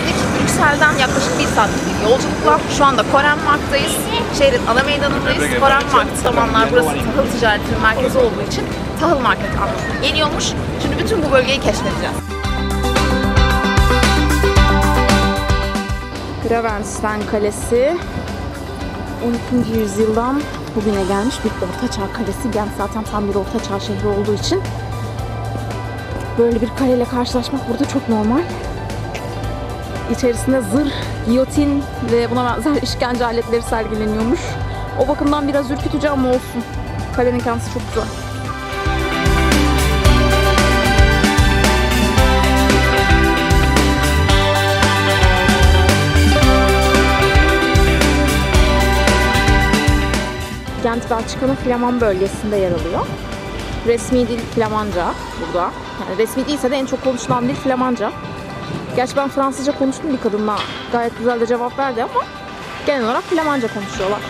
geldik. Brüksel'den yaklaşık bir saatlik bir yolculukla. Şu anda Korenmark'tayız. Şehrin ana meydanındayız. Korenmark zamanlar burası tahıl ticaretinin merkezi olduğu için tahıl market anlamına geliyormuş. Şimdi bütün bu bölgeyi keşfedeceğiz. Gravenstein Kalesi 12. yüzyıldan bugüne gelmiş bir ortaçağ kalesi. Gent zaten tam bir ortaçağ şehri olduğu için böyle bir kaleyle karşılaşmak burada çok normal. İçerisinde zırh, giyotin ve buna benzer işkence aletleri sergileniyormuş. O bakımdan biraz ürkütücü ama olsun. Kalenin kendisi çok güzel. Gent Belçika'nın Flaman bölgesinde yer alıyor. Resmi dil Flamanca burada. Yani resmi değilse de en çok konuşulan dil Flamanca. Gerçi ben Fransızca konuştum bir kadınla. Gayet güzel de cevap verdi ama genel olarak Flamanca konuşuyorlar.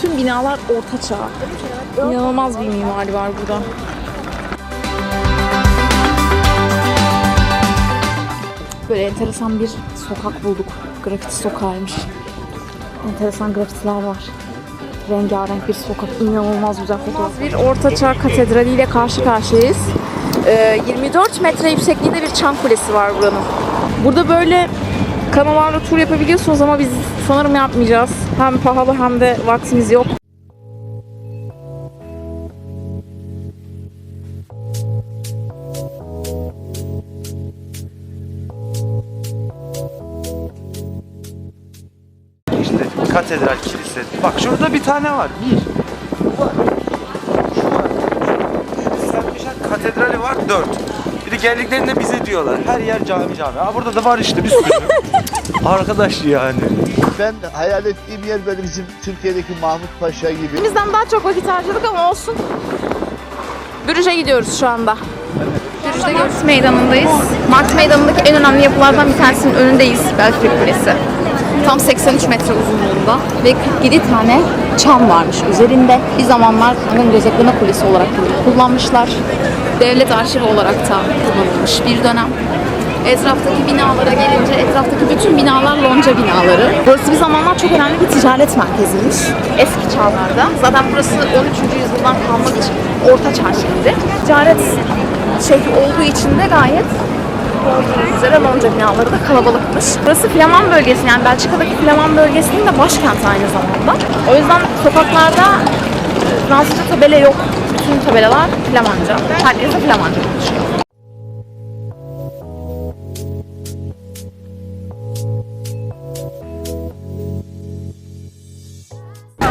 Tüm binalar orta çağ. İnanılmaz bir mimari var burada. Böyle enteresan bir sokak bulduk. Grafiti sokağıymış. Enteresan grafitiler var. Rengarenk bir sokak. İnanılmaz güzel fotoğraf. Bir ortaçağ katedrali ile karşı karşıyayız. Ee, 24 metre yüksekliğinde bir çan kulesi var buranın. Burada böyle kanolarla tur yapabiliyorsunuz ama biz sanırım yapmayacağız. Hem pahalı hem de vaktimiz yok. Katedral, kilise. Bak şurada bir tane var. Bir. Bu var. Şu var. Mişen katedrali var. Dört. Bir de geldiklerinde bize diyorlar. Her yer cami cami. Ha burada da var işte bir sürü. Arkadaş yani. Ben hayal ettiğim yer böyle bizim Türkiye'deki Mahmut Paşa gibi. Bizden daha çok vakit harcadık ama olsun. Brüj'e gidiyoruz şu anda. Brüj'de Mart Meydanı'ndayız. Mart Meydanı'ndaki en önemli yapılardan bir tanesinin önündeyiz. Belfry Kulesi. Tam 83 metre uzunluğunda ve 47 tane çan varmış üzerinde. Bir zamanlar Kanın Gözetleme Kulesi olarak kullanmışlar. Devlet arşivi olarak da kullanılmış bir dönem. Etraftaki binalara gelince etraftaki bütün binalar lonca binaları. Burası bir zamanlar çok önemli bir ticaret merkeziymiş. Eski çağlarda. Zaten burası 13. yüzyıldan kalmak için orta şehri. Ticaret şehri olduğu için de gayet gördüğünüz üzere lonca binaları da kalabalıkmış. Burası Flaman bölgesi yani Belçika'daki Flaman bölgesinin de başkenti aynı zamanda. O yüzden sokaklarda e, Fransızca tabela yok. Bütün tabelalar Flamanca. Herkes de Flamanca konuşuyor.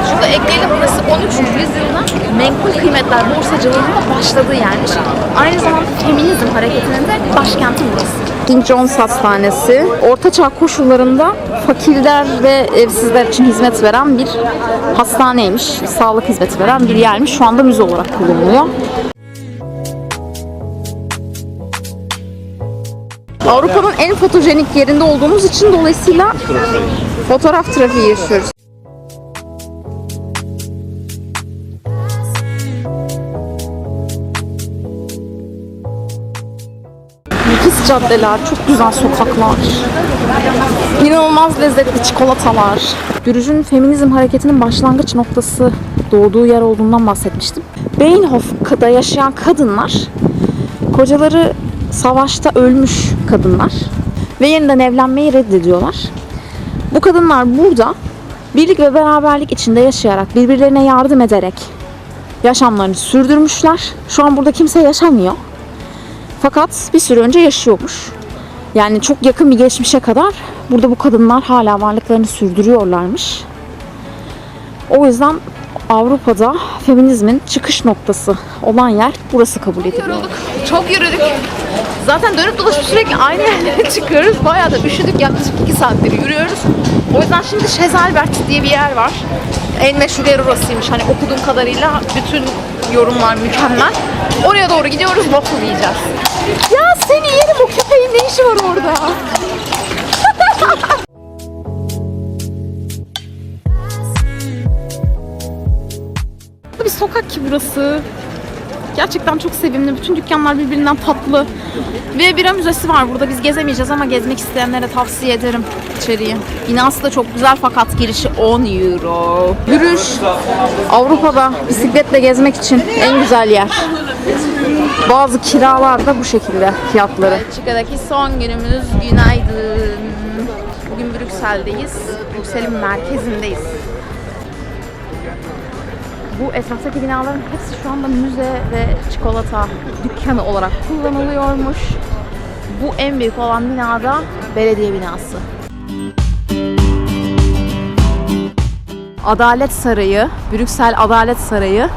Şurada ekleyelim burası 13. yüzyılda menkul kıymetler borsacılığında başladığı yermiş. Aynı zamanda feminizm hareketinin de başkenti burası. King John's Hastanesi ortaçağ koşullarında fakirler ve evsizler için hizmet veren bir hastaneymiş. Sağlık hizmeti veren bir yermiş. Şu anda müze olarak kullanılıyor. Avrupa'nın en fotojenik yerinde olduğumuz için dolayısıyla fotoğraf trafiği yaşıyoruz. Caddeler, çok güzel sokaklar. İnanılmaz lezzetli çikolatalar. Brüj'ün feminizm hareketinin başlangıç noktası doğduğu yer olduğundan bahsetmiştim. Beynhof'da yaşayan kadınlar, kocaları savaşta ölmüş kadınlar ve yeniden evlenmeyi reddediyorlar. Bu kadınlar burada birlik ve beraberlik içinde yaşayarak, birbirlerine yardım ederek yaşamlarını sürdürmüşler. Şu an burada kimse yaşamıyor. Fakat bir süre önce yaşıyormuş. Yani çok yakın bir geçmişe kadar burada bu kadınlar hala varlıklarını sürdürüyorlarmış. O yüzden Avrupa'da feminizmin çıkış noktası olan yer burası kabul ediliyor. Yorulduk. Çok yürüdük. Zaten dönüp dolaşıp sürekli aynı yerlere çıkıyoruz. Bayağı da üşüdük. Yaklaşık 2 saattir yürüyoruz. O yüzden şimdi Chez Albert diye bir yer var. En meşhur yer orasıymış. Hani okuduğum kadarıyla bütün yorumlar mükemmel. Oraya doğru gidiyoruz. Waffle yiyeceğiz. Ya seni yerim o köpeğin ne işi var orada? bir sokak ki burası. Gerçekten çok sevimli. Bütün dükkanlar birbirinden tatlı. Ve bira müzesi var burada. Biz gezemeyeceğiz ama gezmek isteyenlere tavsiye ederim içeriği. Binası da çok güzel fakat girişi 10 euro. Yürüyüş Avrupa'da bisikletle gezmek için en güzel yer. Bazı kiralar da bu şekilde fiyatları. Belçika'daki son günümüz günaydın. Bugün Brüksel'deyiz. Brüksel'in merkezindeyiz. Bu etraftaki binaların hepsi şu anda müze ve çikolata dükkanı olarak kullanılıyormuş. Bu en büyük olan binada belediye binası. Adalet Sarayı, Brüksel Adalet Sarayı.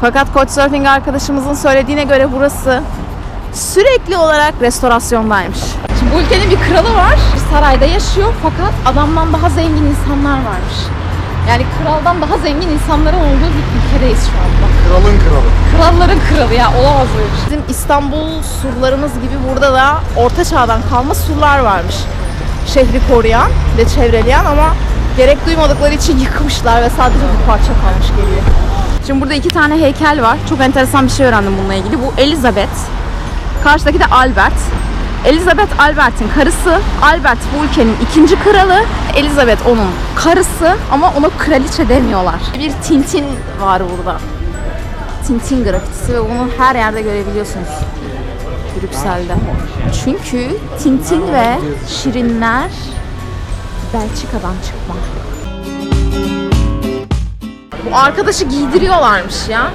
Fakat Couchsurfing arkadaşımızın söylediğine göre burası sürekli olarak restorasyondaymış. Şimdi bu ülkenin bir kralı var. Bir sarayda yaşıyor fakat adamdan daha zengin insanlar varmış. Yani kraldan daha zengin insanların olduğu bir ülkedeyiz şu anda. Kralın kralı. Kralların kralı ya olamaz böyle bir şey. Bizim İstanbul surlarımız gibi burada da orta çağdan kalma surlar varmış. Şehri koruyan ve çevreleyen ama gerek duymadıkları için yıkmışlar ve sadece bir parça kalmış geriye. Şimdi burada iki tane heykel var. Çok enteresan bir şey öğrendim bununla ilgili. Bu Elizabeth. Karşıdaki de Albert. Elizabeth Albert'in karısı. Albert bu ülkenin ikinci kralı. Elizabeth onun karısı ama ona kraliçe demiyorlar. Bir Tintin var burada. Tintin grafitisi ve bunu her yerde görebiliyorsunuz. Brüksel'de. Çünkü Tintin ve Şirinler Belçika'dan çıkma. Bu arkadaşı giydiriyorlarmış ya.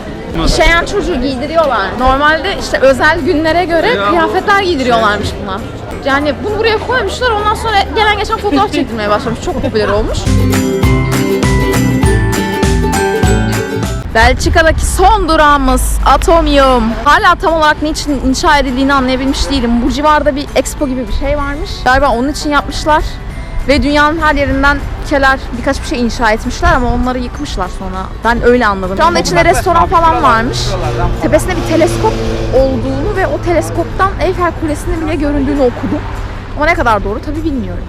İşeyen çocuğu giydiriyorlar. Normalde işte özel günlere göre kıyafetler giydiriyorlarmış buna. Yani bunu buraya koymuşlar ondan sonra gelen geçen fotoğraf çekilmeye başlamış. Çok popüler olmuş. Belçika'daki son durağımız Atomium. Hala tam olarak niçin inşa edildiğini anlayabilmiş değilim. Bu civarda bir expo gibi bir şey varmış. Galiba onun için yapmışlar. Ve dünyanın her yerinden ülkeler birkaç bir şey inşa etmişler ama onları yıkmışlar sonra. Ben öyle anladım. Şu anda içinde restoran falan varmış. Tepesinde bir teleskop olduğunu ve o teleskoptan Eyfel Kulesi'nin bile göründüğünü okudum. Ama ne kadar doğru tabii bilmiyorum.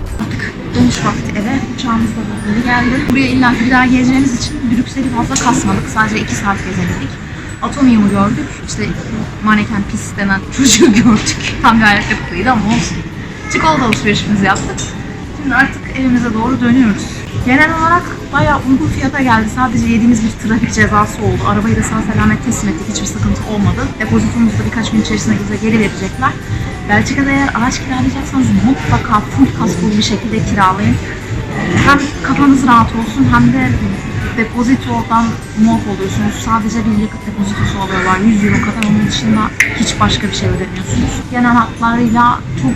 Dönüş vakti eve. Uçağımız da böyle geldi. Buraya illa bir daha gezeceğimiz için Brüksel'i fazla kasmadık. Sadece iki saat gezebildik. Atomium'u gördük. İşte maneken pis denen çocuğu gördük. Tam bir ayak yapıklıydı ama olsun. Çikolata alışverişimizi yaptık. Şimdi artık evimize doğru dönüyoruz. Genel olarak bayağı uygun fiyata geldi. Sadece yediğimiz bir trafik cezası oldu. Arabayı da sağ selamet teslim ettik. Hiçbir sıkıntı olmadı. Depozitomuzu da birkaç gün içerisinde bize geri verecekler. Belçika'da eğer araç kiralayacaksanız mutlaka full kaskolu bir şekilde kiralayın. Hem kafanız rahat olsun hem de depozitodan muaf oluyorsunuz. Sadece bir yakıt depozitosu alıyorlar. 100 euro kadar onun dışında hiç başka bir şey ödemiyorsunuz. Genel hatlarıyla çok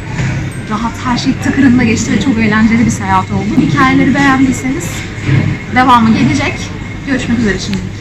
rahat, her şey tıkırında geçti ve çok eğlenceli bir seyahat oldu. Hikayeleri beğendiyseniz devamı gelecek. Görüşmek üzere şimdilik.